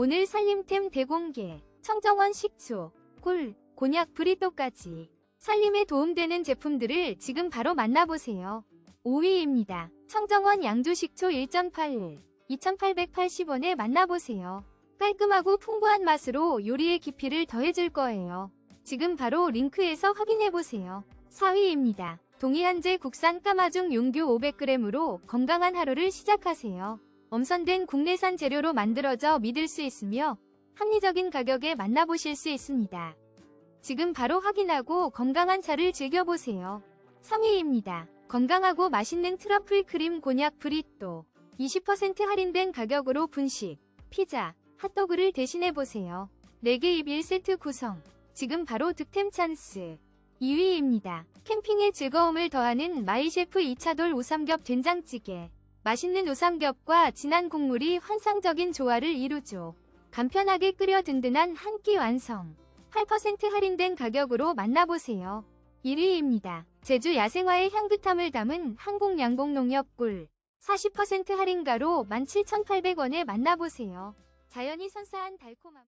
오늘 살림템 대공개, 청정원 식초, 꿀, 곤약 브리또까지 살림에 도움되는 제품들을 지금 바로 만나보세요. 5위입니다. 청정원 양조식초 1.8을 2,880원에 만나보세요. 깔끔하고 풍부한 맛으로 요리의 깊이를 더해줄 거예요. 지금 바로 링크에서 확인해보세요. 4위입니다. 동해안제 국산 까마중 용규 500g으로 건강한 하루를 시작하세요. 엄선된 국내산 재료로 만들어져 믿을 수 있으며 합리적인 가격에 만나보실 수 있습니다. 지금 바로 확인하고 건강한 차를 즐겨보세요. 3위입니다. 건강하고 맛있는 트러플 크림 곤약 브리또 20% 할인된 가격으로 분식, 피자, 핫도그를 대신해보세요. 4개 입 1세트 구성 지금 바로 득템 찬스 2위입니다. 캠핑의 즐거움을 더하는 마이셰프 2차돌 오삼겹 된장찌개 맛있는 오삼겹과 진한 국물이 환상적인 조화를 이루죠. 간편하게 끓여 든든한 한 끼 완성 8% 할인된 가격으로 만나보세요. 1위입니다. 제주 야생화의 향긋함을 담은 한국 양봉 농협 꿀 40% 할인가로 17,800원에 만나보세요. 자연이 선사한 달콤함